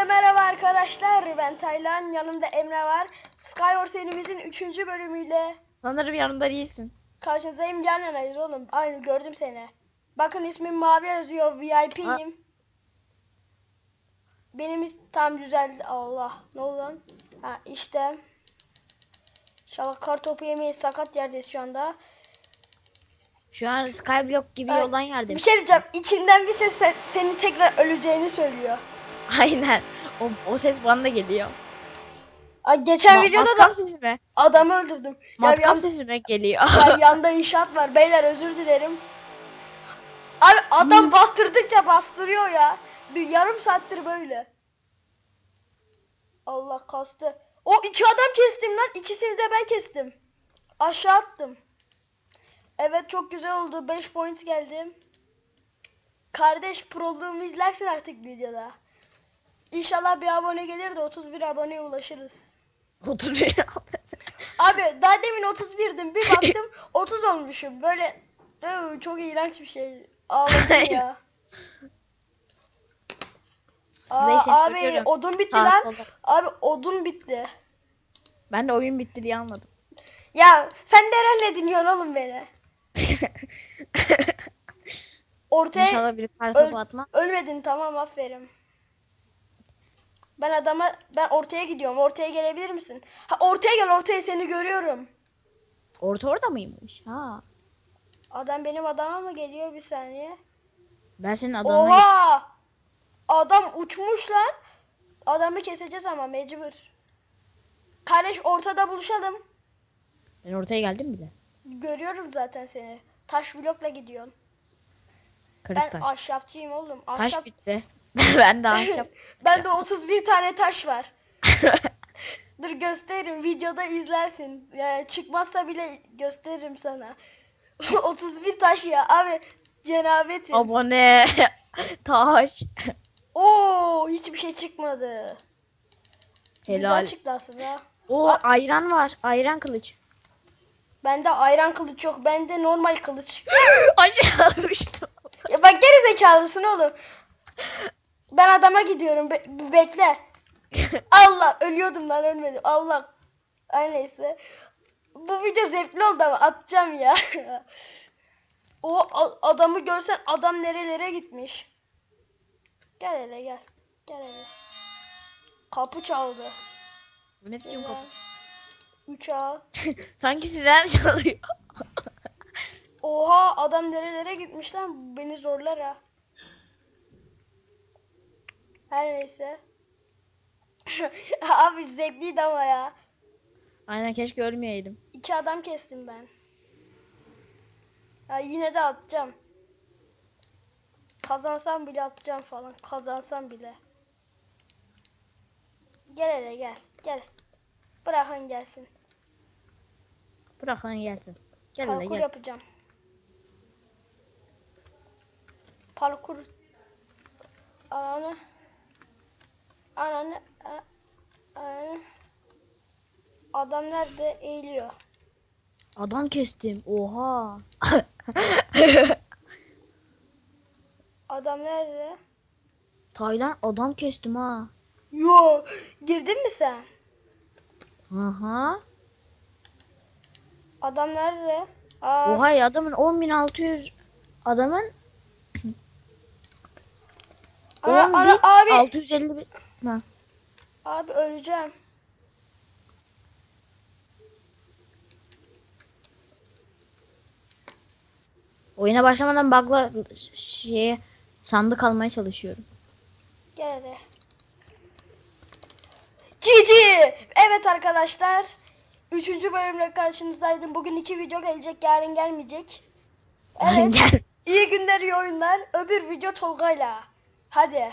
Hepinize merhaba arkadaşlar. Ben Taylan. Yanımda Emre var. Skyward serimizin 3. bölümüyle Sanırım yanımda değilsin. karşınızdayım. Yan yanayız oğlum. Aynı gördüm seni. Bakın ismim mavi yazıyor. VIP'yim. Benim is tam güzel. Allah. Ne oldu lan? Ha işte. İnşallah kar topu yemeyiz. Sakat yerdeyiz şu anda. Şu an Skyblock gibi Ay, yoldan yerde. Bir şey diyeceğim. İçimden bir ses se- senin tekrar öleceğini söylüyor. Aynen. O, o ses bana da geliyor. Ay, geçen Ma- videoda da matkap sesi mi? adamı öldürdüm. Ya Matkap an- sesi mi geliyor? Ya yanda inşaat var. Beyler özür dilerim. Abi adam bastırdıkça bastırıyor ya. Bir yarım saattir böyle. Allah kastı. O iki adam kestim lan. İkisini de ben kestim. Aşağı attım. Evet çok güzel oldu. 5 point geldim. Kardeş proluğumu izlersin artık videoda. İnşallah bir abone gelir de 31 aboneye ulaşırız. Oturuyor. Abi daha demin 31'dim. Bir baktım 30 olmuşum. Böyle Iı, çok iğrenç bir şey. Ağladım ya. Aa, abi görüyorum. odun bitti Sağ lan. solda. Abi odun bitti. Ben de oyun bitti diye anladım. Ya sen nerenle dinliyorsun oğlum beni? Ortaya İnşallah biri kar öl- topu atma. ölmedin tamam aferin. Ben adama ben ortaya gidiyorum. Ortaya gelebilir misin? Ha ortaya gel ortaya seni görüyorum. Orta orada mıymış? Ha. Adam benim adama mı geliyor bir saniye? Ben senin adamına Oha! Adam uçmuş lan. Adamı keseceğiz ama mecbur. Kardeş ortada buluşalım. Ben ortaya geldim bile. Görüyorum zaten seni. Taş blokla gidiyorsun. Kırık Ben taş. ahşapçıyım oğlum. Taş Ahşap... bitti. ben de ahşap. Bende 31 tane taş var. Dur gösteririm. Videoda izlersin. Yani çıkmazsa bile gösteririm sana. 31 taş ya. Abi cenabetim. Abone. taş. Oo hiçbir şey çıkmadı. Güzel Helal. çıktı aslında. O Aa. ayran var. Ayran kılıç. Bende ayran kılıç yok. Bende normal kılıç. Acımıştım. Ya bak geri zekalısın oğlum. Ben adama gidiyorum. Be- be- bekle. Allah ölüyordum lan ölmedim. Allah. Ay neyse. Bu video zevkli oldu ama atacağım ya. o adamı görsen adam nerelere gitmiş. Gel hele gel. Gel hele. Kapı çaldı. Bu ne biçim kapı? Uçağı. Sanki siren çalıyor. Oha adam nerelere gitmiş lan beni zorlar ha. Her neyse. Abi zevkliydi ama ya. Aynen keşke ölmeyeydim. İki adam kestim ben. Ya yine de atacağım. Kazansam bile atacağım falan. Kazansam bile. Gel hele gel. Gel. Bırakın gelsin. Bırak lan gelsin. Gel hele Parkur gel. yapacağım. Parkur. Ananı. Ananı. a- Ananı. Adam nerede? Eğiliyor. Adam kestim. Oha. Adam nerede? Taylan adam kestim ha. Yo, girdin mi sen? Aha. Adam nerede? Aa, Oha ya adamın 10.600 adamın ana, 10 ana, abi, 650 bin. Ha. abi öleceğim. Oyuna başlamadan bug'la şeye sandık almaya çalışıyorum. Gel hele. GG! Evet arkadaşlar. Üçüncü bölümle karşınızdaydım. Bugün iki video gelecek, yarın gelmeyecek. Yarın Evet. gel. İyi günler, iyi oyunlar. Öbür video Tolga'yla. Hadi.